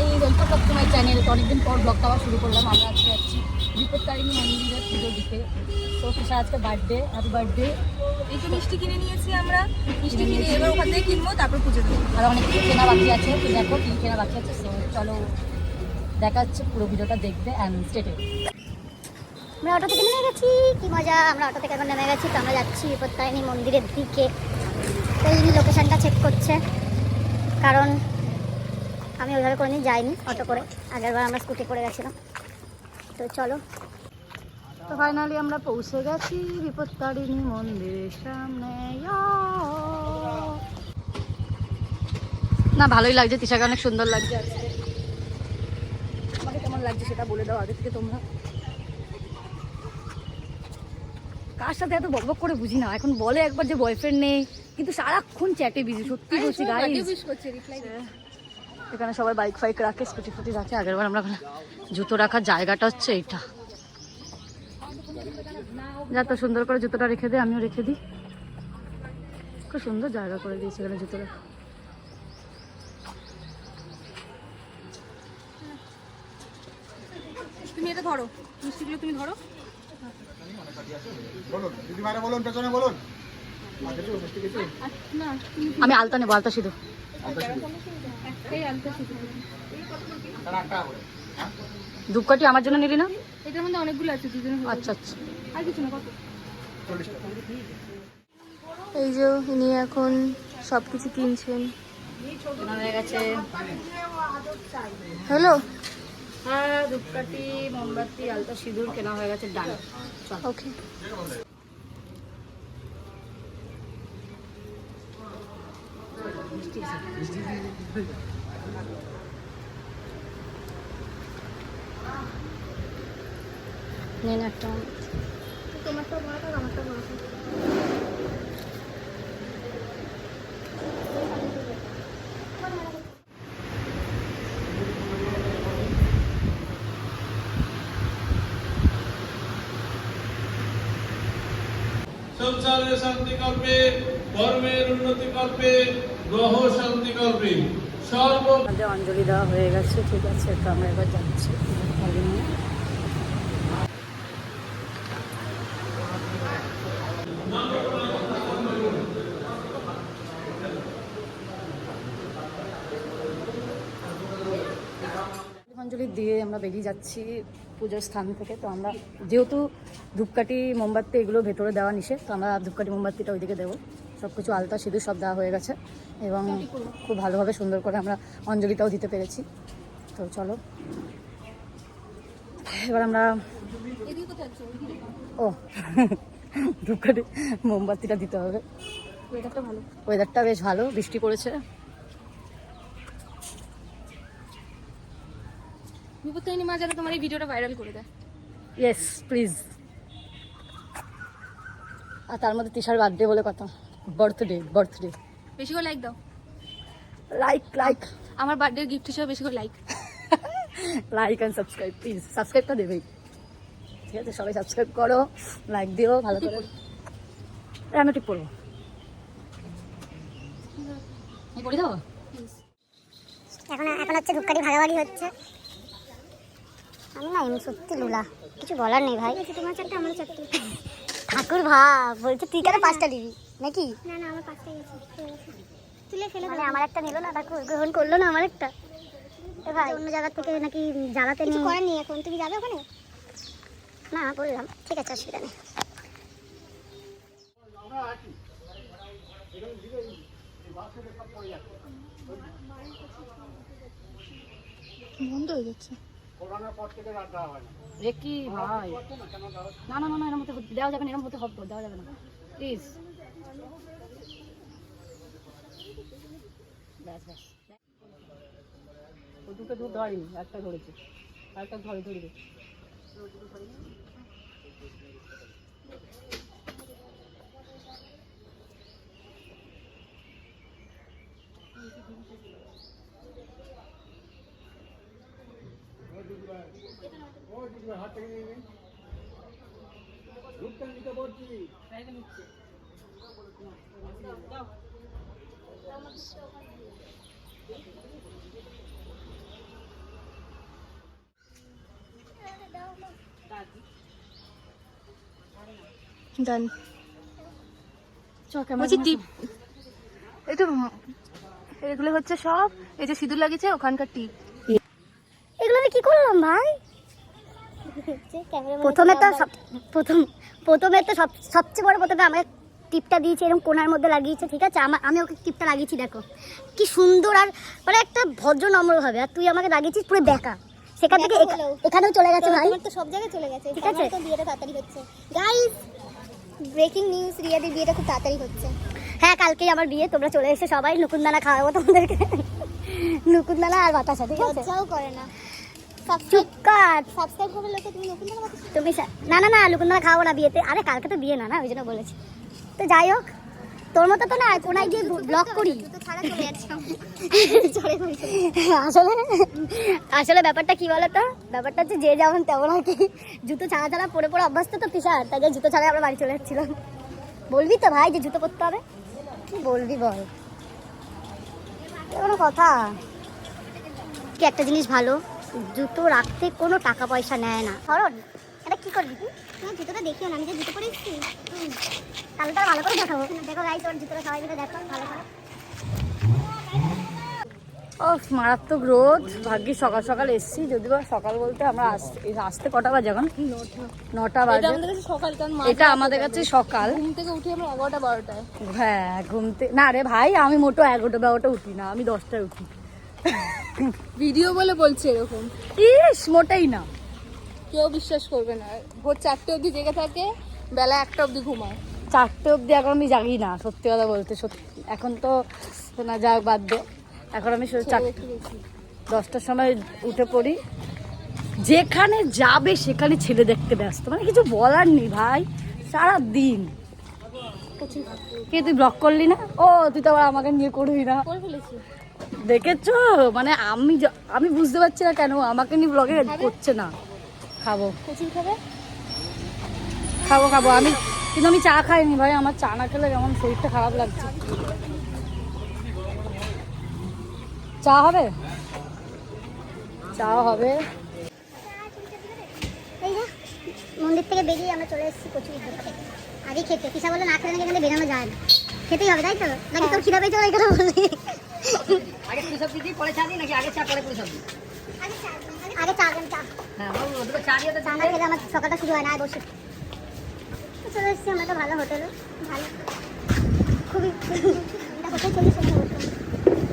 Hi welcome blog to my channel অনেকদিন পর ব্লগটা আবার শুরু করলাম। আমরা আজকে যাচ্ছি বিপত্তারিণী মন্দিরের পুজো দিতে। তো কিসা আজকে বার্থডে হ্যাপি বার্থডে এই তো মিষ্টি কিনে নিয়েছি আমরা, মিষ্টি কিনে এবার ওখান থেকে কিনবো, তারপর পুজো দেবো। আর অনেক কিছু কেনা বাকি আছে, তো দেখো কী কেনা বাকি আছে। তো চলো দেখা যাচ্ছে পুরো ভিডিওটা দেখবে অ্যান্ড স্টেটে আমরা অটো থেকে নেমে গেছি, কি মজা, আমরা অটো থেকে এখন নেমে গেছি, তো আমরা যাচ্ছি বিপত্তারিণী মন্দিরের দিকে। এই লোকেশনটা চেক করছে, কারণ আমি ওইভাবে কোনোদিন যাইনি অটো করে। আগেরবার আমরা স্কুটি করে গেছিলাম। তো চলো। তো ফাইনালি আমরা পৌঁছে গেছি বিপত্তারিণী মন্দিরের সামনে। ইয়া। না ভালোই লাগছে তিশাকে অনেক সুন্দর লাগছে। আজকে আমাকে কেমন লাগছে সেটা বলে দাও আগে থেকে তোমরা। কার সাথে এত বকবক করে বুঝি না। এখন বলে একবার যে বয়ফ্রেন্ড নেই কিন্তু সারাক্ষণ চ্যাটে বিজি সত্যি বলছি গাড়ি করছে রিপ্লাই এখানে সবাই বাইক ফাইক রাখে স্কুটি ফুটি রাখে। আগেরবার আমরা জুতো রাখার জায়গাটা হচ্ছে এইটা। যা তো সুন্দর করে জুতোটা রেখে দে আমিও রেখে দিই। খুব সুন্দর জায়গা করে দিয়েছে এখানে জুতো রাখা তুমি এটা ধরো। মিষ্টিগুলো তুমি তুমি আমি আলতা নেব আলতা শুধু ধূপকাঠি আমার জন্য নিলি না? এটার মধ্যে অনেকগুলো আছে দুজনে আচ্ছা আচ্ছা। আর কিছু না কত? এই যে ইনি এখন সব কিছু কিনছেন। কেনা হয়ে গেছে। হ্যালো? হ্যাঁ ধূপকাঠি মোমবাতি আলতা সিঁদুর কেনা হয়ে গেছে ডান। ওকে মিষ্টি আছে। নেন একটা সংসারের শান্তি কল্পে কর্মের উন্নতি কল্পে গ্রহ শান্তি কল্পে সর্ব আমাদের অঞ্জলি দেওয়া হয়ে গেছে, ঠিক আছে, তো আমরা এবার যাচ্ছি অঞ্জলি দিয়ে আমরা বেরিয়ে যাচ্ছি পুজোর স্থান থেকে, তো আমরা যেহেতু ধূপকাঠি, মোমবাতি এগুলো ভেতরে দেওয়া নিষেধ, তো আমরা ধূপকাঠি, মোমবাতিটা ওইদিকে দেবো। সব কিছু আলতা, সিঁদুর সব দেওয়া হয়ে গেছে। এবং খুব ভালোভাবে সুন্দর করে আমরা অঞ্জলিটাও দিতে পেরেছি। তো চলো। এবার আমরা ও ধূপকাঠি মোমবাতিটা দিতে হবে। ওয়েদারটা ভালো। ওয়েদারটা বেশ ভালো বৃষ্টি পড়েছে। বিপত্তারিণী মা যাতে তোমার এই ভিডিওটা ভাইরাল করে দেয়। ইয়েস প্লিজ আর তার মধ্যে তিশার বার্থডে বলে কথা। বার্থডে বার্থডে বেশি করে লাইক দাও। লাইক লাইক আমার বার্থডে গিফট হিসেবে বেশি করে like like and subscribe please সাবস্ক্রাইবটা দেবেই। ঠিক আছে সবাই সাবস্ক্রাইব করো লাইক দিও ভালো করে। এই, আমি ঠিক পড়ি এখন এখন হচ্ছে ধূপকাঠি ভাগাভাগি হচ্ছে। আমি না এমনি সত্যি লুলা। কিছু বলার নেই ভাই। তোমার চারটে আমার চারটে ঠাকুর ভাব বলছে তুই কেন পাঁচটা নিবি নাকি? না না আমার পাঁচটা গেছে। তুলে ফেলে। মানে আমার একটা নিল না ঠাকুর গ্রহণ করল না আমার একটা? এ ভাই। অন্য জায়গা থেকে নাকি জ্বালাতে নেই করেনি এখন। তুমি যাবে ওখানে? না বললাম। ঠিক আছে অসুবিধা নেই। বন্ধ হয়ে যাচ্ছে। হয় না রে কি ভাই? না না না না এরম হতে দেওয়া যাবে না এরম হতে হবে দেওয়া যাবে না। প্লিজ ব্যাস ব্যাস। ও দুটো দুধ ধরেনি একটা ধরেছে। একটা ধরে ধরবে হাত থেকে নিয়ে নিন রূপটা নিতে বলছি। এগুলো হচ্ছে সব এই যে সিঁদুর লাগিয়েছে ওখানকার টিপ এগুলো কি করলাম ভাই? প্রথমে তো প্রথম প্রথমে তো সব সবচেয়ে বড় প্রথমে আমাকে টিপটা দিয়েছে এরকম কোনার মধ্যে লাগিয়েছে ঠিক আছে? আমার আমি ওকে টিপটা লাগিয়েছি দেখো। কি সুন্দর আর মানে একটা ভদ্র নম্র হবে আর তুই আমাকে লাগিয়েছিস পুরো বেকা। সেখান থেকে এখা- এখানেও চলে গেছে ভাই। তো সব জায়গায় চলে গেছে। ঠিক আছে। তো বিয়েটা তাড়াতাড়ি হচ্ছে। গাইস ব্রেকিং নিউজ রিয়াদের বিয়েটা খুব তাড়াতাড়ি হচ্ছে। হ্যাঁ কালকেই আমার বিয়ে তোমরা চলে এসে সবাই নুকুনদানা খাওয়াবো তোমাদেরকে। নুকুনদানা আর বাতাসা ঠিক আছে? লজ্জাও করে না। চুপ কর সাবস্ক্রাইব করবে লোকে তুমি না না না লুকুনদানা খাওয়াবো না বিয়েতে। আরে কালকে তো বিয়ে না না ওই জন্য বলেছি। তো যাই হোক, তোর মতো তো না, কোনায় গিয়ে ব্লগ করি। আসলে আসলে ব্যাপারটা কি বলতো? ব্যাপারটা হচ্ছে যে যেমন তেমন আর কি। জুতো ছাড়া ছাড়া পরে পরে অভ্যস্ত তো পিসার তাই জুতো ছাড়া আমরা বাড়ি চলে যাচ্ছিলাম। বলবি তো ভাই যে জুতো পরতে হবে? কি বলবি বল? কোনো কথা। কি একটা জিনিস ভালো, জুতো রাখতে কোনো টাকা পয়সা নেয় না। সরল এটা কি করবি তুই? তোমার জুতোটা দেখিও না আমি যে জুতো পরে এসেছি তাহলে তো ভালো করে দেখাবো। দেখো জুতোটা সবাই মিলে দেখো ভালো করে। ও মারাত্মক রোদ। ভাগ্যি সকাল সকাল এসছি যদিও বা সকাল বলতে আমরা আস- আসতে কটা বাজে এখন? নটা। বাজে। সকাল এটা আমাদের কাছে সকাল। ঘুম থেকে উঠি আমরা এগারোটা বারোটায়। হ্যাঁ ঘুমতে না রে ভাই আমি মোটো এগারোটা বারোটা উঠি না আমি দশটায় উঠি। ভিডিও বলে বলছে এরকম। ইস মোটাই না। কেউ বিশ্বাস করবে না। ভোর চারটে অবধি জেগে থাকে বেলা একটা অবধি ঘুমায়। চারটে অবধি এখন আমি জাগি না সত্যি কথা বলতে সত্যি। এখন তো না যাক বাদ দে। এখন আমি শুধু চার দশটার সময় উঠে পড়ি। যেখানে যাবে সেখানে ছেলে দেখতে ব্যস্ত। মানে কিছু বলার নেই ভাই। সারা দিন কে তুই ব্লক করলি না? ও তুই তো আবার আমাকে নিয়ে করবি না। দেখেছ? মানে আমি আমি বুঝতে পারছি না কেন আমাকে নিয়ে ব্লগে করছে না। খাব। কচুর খাবে খাব। খাব আমি কিন্তু আমি চা খাইনি ভাই আমার চা না খেলে কেমন শরীরটা খারাপ লাগছে। চা হবে? চা হবে। এই যে মন্দির থেকে বেরিয়ে আমরা চলে এসেছি কচুরি খেতে। আগে খেতে। পিসা বলে না খেলে নাকি এখানে বেরানো যায় না। খেতেই হবে তাই তো? নাকি তোর খিদা পেয়েছে ওই কথা বললি? আগে পরে চা দিই নাকি আগে চা পরে আগে চা দেন চা। হ্যাঁ চা দিয়ে তো চা না খেলে আমার সকালটা শুরু হয় না বসে। চলে এসেছি আমরা তো ভালো হোটেলে। ভালো। খুবই চল্লিশ টাকা হোটেল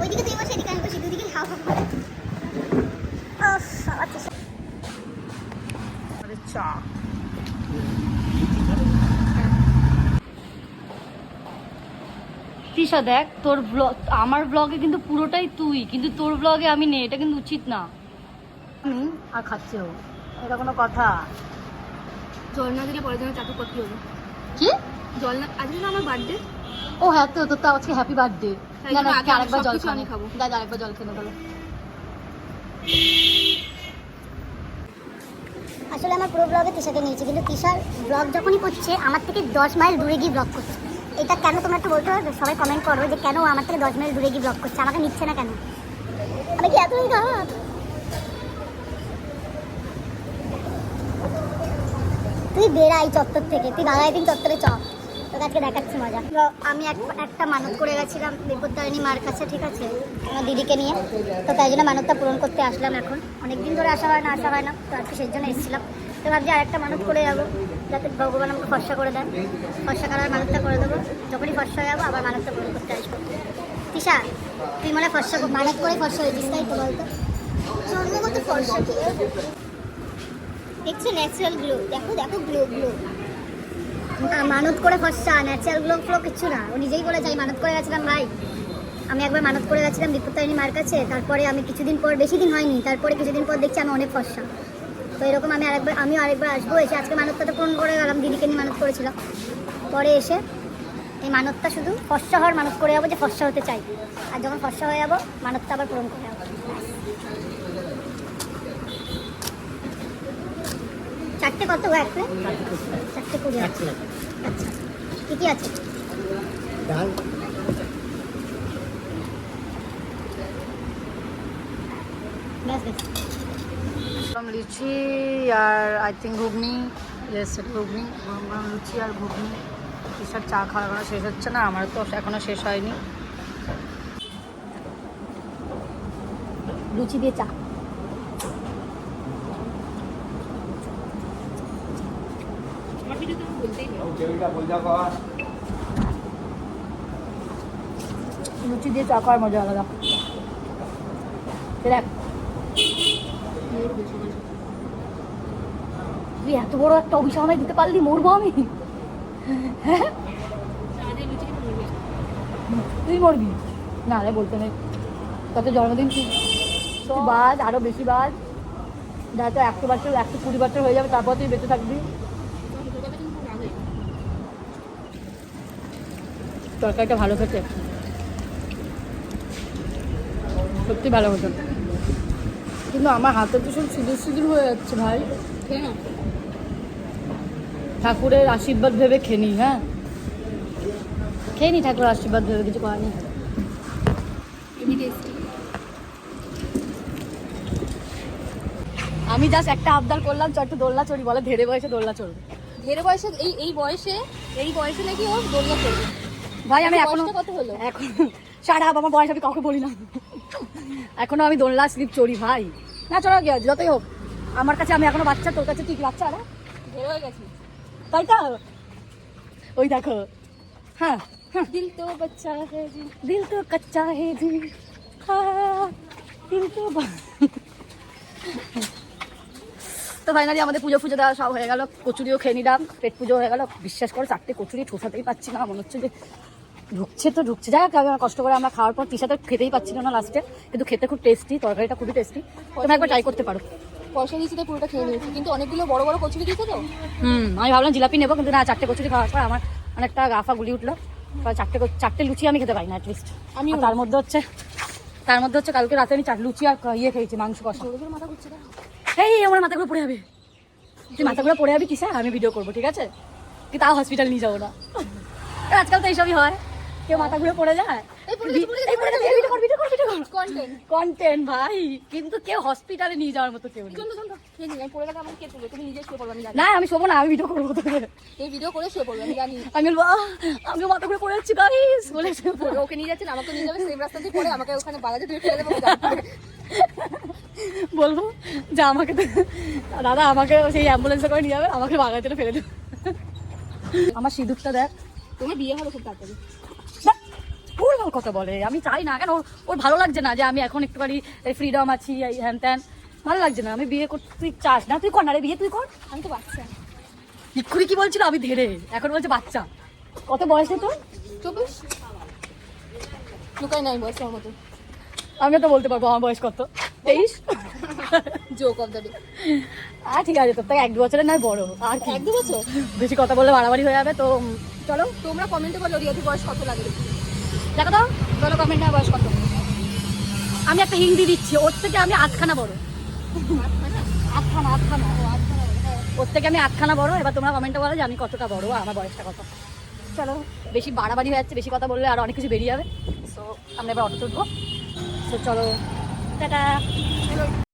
ওইদিকে তুই বসে এদিকে আমি বসি দুদিকে খাওয়া ও চা। তিশা দেখ তোর ব্লগ আমার ব্লগে কিন্তু পুরোটাই তুই কিন্তু তোর ব্লগে আমি নেই এটা কিন্তু উচিত না। আমি আর খাচ্ছেও এটা কোনো কথা। জল না দিলে পরের জন্য চাকু করতে হবে। কি? জল না আজকে না আমার বার্থডে ও হ্যাঁ তো তোর তো আজকে হ্যাপি বার্থডে না না আগে আরেকবার জল খাব। খাব। দাদা আরেকবার জল খেয়ে নেব আসলে আমার পুরো ব্লগে তিশাকে নিয়েছি কিন্তু তিশার ব্লগ যখনই করছে আমার থেকে দশ মাইল দূরে গিয়ে ব্লগ করছে। এটা কেন তোমরা একটু বলতে পারবে? সবাই কমেন্ট করো যে কেন আমার থেকে দশ মাইল দূরে গিয়ে ব্লগ করছে? আমাকে নিচ্ছে না কেন? আমি কি এতই খারাপ তুই বেড়াই চত্বর থেকে। তুই বাঘাই দিন চত্বরে চ। তোকে আজকে দেখাচ্ছি মজা। আমি এক- একটা মানত করে গেছিলাম, বিপত্তারিণী মার কাছে, ঠিক আছে? আমার দিদিকে নিয়ে। তো তাই জন্য মানতটা পূরণ করতে আসলাম এখন। অনেকদিন ধরে আসা হয় না, আসা হয় না। তো আজকে সেই জন্য এসেছিলাম। তো ভাবছি আরেকটা মানত করে যাব। যাতে ভগবান আমাকে ফর্সা করে দেন। ফর্সা করার মানতটা করে দেবো। যখনই ফর্সা যাব, আবার মানতটা পূরণ করতে আসব। তিশা, তুই মনে ফর্সা মানত করে ফর্সা হয়েছিস, তাই তো বলতো? জন্মগত ফর্সা কি? দেখছ ন্যাচারাল গ্লো দেখো দেখো গ্লো গ্লো মানত করে ফর্সা ন্যাচারাল গ্লো ফ্লো কিচ্ছু না। ও নিজেই বলে যাই মানত করে গেছিলাম ভাই। আমি একবার মানত করে গেছিলাম বিপত্তারিণী মার কাছে। তারপরে আমি কিছুদিন পর, বেশি দিন হয়নি, তারপরে কিছুদিন পর দেখছি আমি অনেক ফর্সা। তো এরকম আমি আরেকবার আমিও আরেকবার আসব। এসে আজকে মানতটা পূরণ করে গেলাম দিদিকে নিয়ে মানত করেছিলাম। পরে এসে এই মানতটা শুধু ফর্সা হওয়ার মানত করে যাব যে ফর্সা হতে চাই। আর যখন ফর্সা হয়ে যাব মানতটা আবার পূরণ করে যাব। চারটে কত এক প্লেট? চারটে কুড়ি আচ্ছা কি কি আছে? ডাল। ব্যাস ব্যাস। লিচি আর আই থিঙ্ক ঘুগনি এসছে ঘুগনি গরম গরম লুচি আর ঘুগনি। কিসব চা খাওয়া এখনও শেষ হচ্ছে না আমার তো এখনও শেষ হয়নি। লুচি দিয়ে চা। লুচি দিয়ে চা খাওয়ার মজা আলাদা। দেখ তুই এত বড় একটা অভিশাপ আমায় দিতে পারলি মরবো আমি? হ্যাঁ তুই মরবি? না রে বলতে নেই। কত জন্মদিন তুই বাদ আরও বেশি বাদ। যা তো একশো বছর একশো কুড়ি বছর হয়ে যাবে তারপর তুই বেঁচে থাকবি। তরকারিটা ভালো খেতে। সত্যি ভালো হতো কিন্তু আমার হাতে তো সব সিঁদুর সিঁদুর হয়ে যাচ্ছে ভাই। ঠাকুরের আশীর্বাদ ভেবে খেনি হ্যাঁ? খেয়ে নি ঠাকুরের আশীর্বাদ ভেবে কিছু করার নেই। আমি জাস্ট একটা আবদার করলাম চট দোলনা চড়ি বলে ধেরে বয়সে দোলনা চড়বে। ধেরে বয়সে এই এই বয়সে এই বয়সে নাকি ও দোলনা চলবে ভাই আমি এখনও কত হলো? এখন সারা আমার বয়স আমি কাউকে বলি না। এখনও আমি দোলনা স্লিপ চড়ি ভাই। না চড়া আছে যতই হোক। আমার কাছে আমি এখনও বাচ্চা তোর কাছে তুই কি বাচ্চা আরে? হয়ে গেছি। তাই তো? ওই দেখো। হ্যাঁ হ্যাঁ। দিল তো বাচ্চা है जी দিল তো কচ্চা হে জি। হ্যাঁ, দিল তো তো ফাইনালি আমাদের পুজো ফুজো দেওয়া সব হয়ে গেল। কচুরিও খেয়ে নিলাম। পেট পুজো হয়ে গেল। বিশ্বাস করো চারটে কচুরি ঠোসাতেই পাচ্ছি না। মনে হচ্ছে যে ঢুকছে তো ঢুকছে। যাই হোক কষ্ট করে আমরা খাওয়ার পর তিসাতে খেতেই পাচ্ছিল না লাস্টে কিন্তু খেতে খুব টেস্টি তরকারিটা খুবই টেস্টি তুমি একবার ট্রাই করতে পারো। পয়সা দিয়েছি তো পুরোটা খেয়ে নিয়েছি। কিন্তু অনেকগুলো বড় বড় কচুরি দিয়েছে তো? হুম আমি ভাবলাম জিলাপি নেব কিন্তু না চারটে কচুরি খাওয়ার পর আমার অনেকটা গাফা গুলি উঠল। চারটে কচ- চারটে লুচি আমি খেতে পারি না অ্যাটলিস্ট আমি তার মধ্যে হচ্ছে তার মধ্যে হচ্ছে কালকে রাতে আমি চার লুচি আর ইয়ে খেয়েছি মাংস কষা। মাথা ঘুরছে এই আমার মাথাগুলো পড়ে যাবে। তুই মাথাগুলো পড়ে যাবি কিসে? আমি ভিডিও করব ঠিক আছে? কি তাও হসপিটাল নিয়ে যাব না। আজকাল তো এইসবই হয়। কেউ পড়ে যায়? এই পড়ে কর। কন্টেন্ট কন্টেন্ট ভাই। কিন্তু কেউ হসপিটালে নিয়ে যাওয়ার মতো কেউ না আমি শোবো না আমি ভিডিও করব তোকে। এই ভিডিও করে শুয়ে পড়বে আমি জানি। আমি বলব "আহ, আমি মাথা করে পড়ে যাচ্ছি গাইস বলে শুয়ে পড়ব। ওকে নিয়ে যাচ্ছেন আমাকে নিয়ে যাবে সেম রাস্তা দিয়ে পড়ে আমাকে ওখানে বাজারে তুলে ফেলে দেবো বলব যে আমাকে দাদা আমাকে সেই অ্যাম্বুলেন্সে করে নিয়ে যাবে আমাকে বাগাতে ফেলে দেবে। আমার সিঁদুরটা দেখ। তোমার বিয়ে হবে খুব তাড়াতাড়ি। ভুল ভালো কথা বলে আমি চাই না। কেন? ওর- ভালো লাগছে না যে আমি এখন একটুখানি ফ্রিডম আছি হ্যান ত্যান। ভালো লাগছে না আমি বিয়ে করতে তুই চাস না? তুই কর না রে বিয়ে তুই কর। আমি তো বাচ্চা। ইক্ষুরি কি বলছিল? আমি ধেরে এখন বলছে বাচ্চা। কত বয়সে তোর? চব্বিশ। লুকাই নাই বয়স আমার মতো। আমিও তো বলতে পারব আমার বয়স কত। তেইশ? জোক অফ দ্য ডে আর ঠিক আছে তোর থেকে এক দু বছরের নয় বড়। আর এক দু বছর? বেশি কথা বললে বাড়াবাড়ি হয়ে যাবে তো চলো তোমরা কমেন্টে বলো রিয়াদি বয়স কত লাগে দেখো। তো চলো কমেন্ট বয়স কত। আমি একটা হিন্দি দিচ্ছি ওর থেকে আমি আধখানা বড়। বড়, হ্যাঁ। ওর থেকে আমি আটখানা বড় এবার তোমরা কমেন্টে বলো যে আমি কতটা বড় আমার বয়সটা কত। চলো বেশি বাড়াবাড়ি হয়ে যাচ্ছে বেশি কথা বললে আর অনেক কিছু বেরিয়ে যাবে। সো আমরা এবার অটো তুলবো সো চলো টাটা।